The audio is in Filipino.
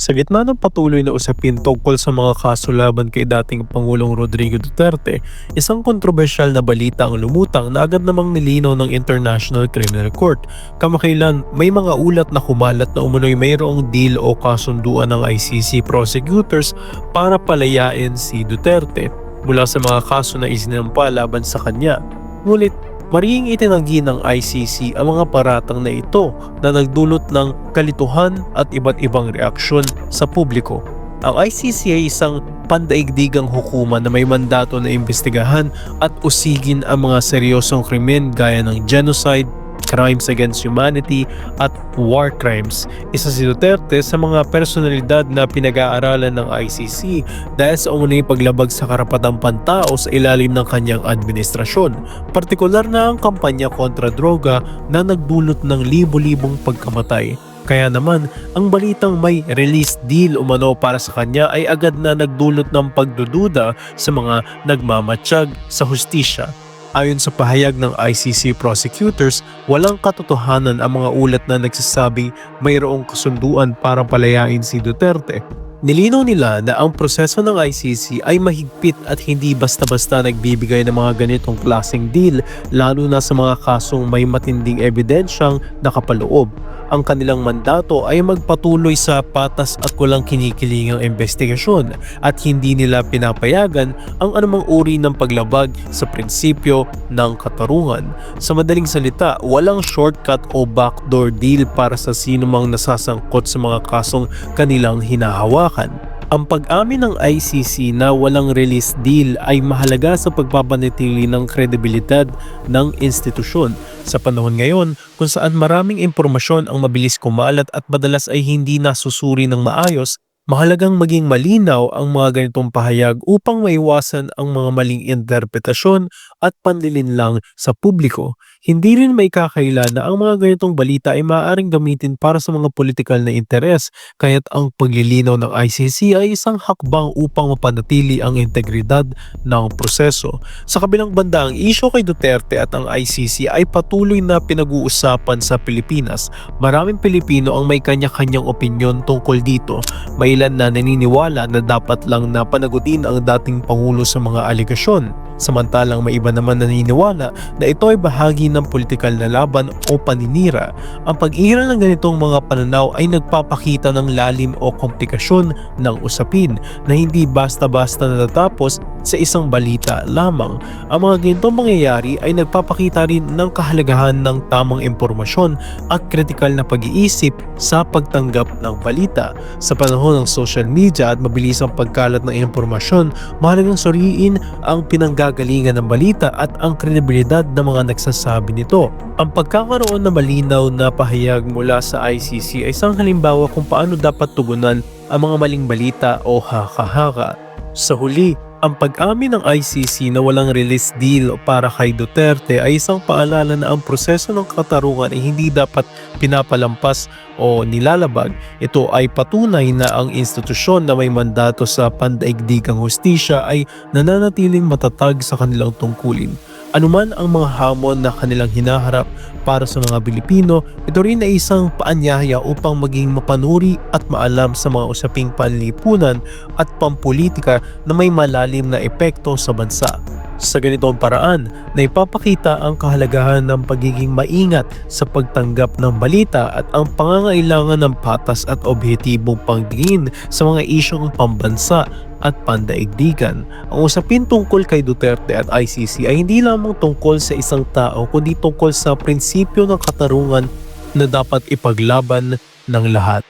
Sa gitna ng patuloy na usapin tungkol sa mga kaso laban kay dating Pangulong Rodrigo Duterte, isang kontrobersyal na balita ang lumutang na agad namang nilinaw ng International Criminal Court. Kamakailan, may mga ulat na kumalat na umunoy mayroong deal o kasunduan ng ICC prosecutors para palayain si Duterte mula sa mga kaso na isinampa laban sa kanya. Ngunit Marihing itinanggi ng ICC ang mga paratang na ito na nagdulot ng kalituhan at iba't ibang reaksyon sa publiko. Ang ICC ay isang pandaigdigang hukuman na may mandato na imbestigahan at usigin ang mga seryosong krimen gaya ng genocide, crimes against humanity at war crimes. Isa si Duterte sa mga personalidad na pinag-aaralan ng ICC dahil sa umunay paglabag sa karapatang pantao sa ilalim ng kanyang administrasyon. Partikular na ang kampanya kontra droga na nagdulot ng libo-libong pagkamatay. Kaya naman, ang balitang may release deal umano para sa kanya ay agad na nagdulot ng pagdududa sa mga nagmamatsyag sa hustisya. Ayon sa pahayag ng ICC prosecutors, walang katotohanan ang mga ulat na nagsasabing mayroong kasunduan para palayain si Duterte. Nilinaw nila na ang proseso ng ICC ay mahigpit at hindi basta-basta nagbibigay ng mga ganitong klaseng deal lalo na sa mga kasong may matinding ebidensyang nakapaloob ang kanilang mandato ay magpatuloy sa patas at walang kinikilingang investigasyon at hindi nila pinapayagan ang anumang uri ng paglabag sa prinsipyo ng katarungan. Sa madaling salita, walang shortcut o backdoor deal para sa sino mang nasasangkot sa mga kasong kanilang hinahawakan. Ang pag-amin ng ICC na walang release deal ay mahalaga sa pagpapanatili ng kredibilidad ng institusyon sa panahon ngayon kung saan maraming impormasyon ang mabilis kumalat at madalas ay hindi nasusuri ng maayos Mahalagang maging malinaw ang mga ganitong pahayag upang maiwasan ang mga maling interpretasyon at panlilinlang sa publiko. Hindi rin may kakaila na ang mga ganitong balita ay maaaring gamitin para sa mga politikal na interes kaya't ang paglilinaw ng ICC ay isang hakbang upang mapanatili ang integridad ng proseso. Sa kabilang banda, ang isyo kay Duterte at ang ICC ay patuloy na pinag-uusapan sa Pilipinas. Maraming Pilipino ang may kanya-kanyang opinyon tungkol dito. May ilan na naniniwala na dapat lang na panagutin ang dating Pangulo sa mga aligasyon. Samantalang may iba naman naniniwala na ito ay bahagi ng politikal na laban o paninira. Ang pag-iral ng ganitong mga pananaw ay nagpapakita ng lalim o komplikasyon ng usapin na hindi basta-basta natatapos sa isang balita lamang. Ang mga ganitong mangyayari ay nagpapakita rin ng kahalagahan ng tamang impormasyon at kritikal na pag-iisip sa pagtanggap ng balita. Sa panahon ng social media at mabilisang pagkalat ng impormasyon, mahalagang suriin ang pinanggagalingan ng balita at ang kredibilidad ng mga nagsasabi nito. Ang pagkakaroon ng malinaw na pahayag mula sa ICC ay isang halimbawa kung paano dapat tugunan ang mga maling balita o haka-haka. Sa huli, ang pag-amin ng ICC na walang release deal para kay Duterte ay isang paalala na ang proseso ng katarungan ay hindi dapat pinapalampas o nilalabag. Ito ay patunay na ang institusyon na may mandato sa pandaigdigang hustisya ay nananatiling matatag sa kanilang tungkulin. Anuman ang mga hamon na kanilang hinaharap para sa mga Pilipino, ito rin ay isang paanyaya upang maging mapanuri at maalam sa mga usaping panlipunan at pampolitika na may malalim na epekto sa bansa. Sa ganitong paraan, na ipapakita ang kahalagahan ng pagiging maingat sa pagtanggap ng balita at ang pangangailangan ng patas at objetibong pangtingin sa mga isyong pambansa at pandaigdigan. Ang usapin tungkol kay Duterte at ICC ay hindi lamang tungkol sa isang tao kundi tungkol sa prinsipyo ng katarungan na dapat ipaglaban ng lahat.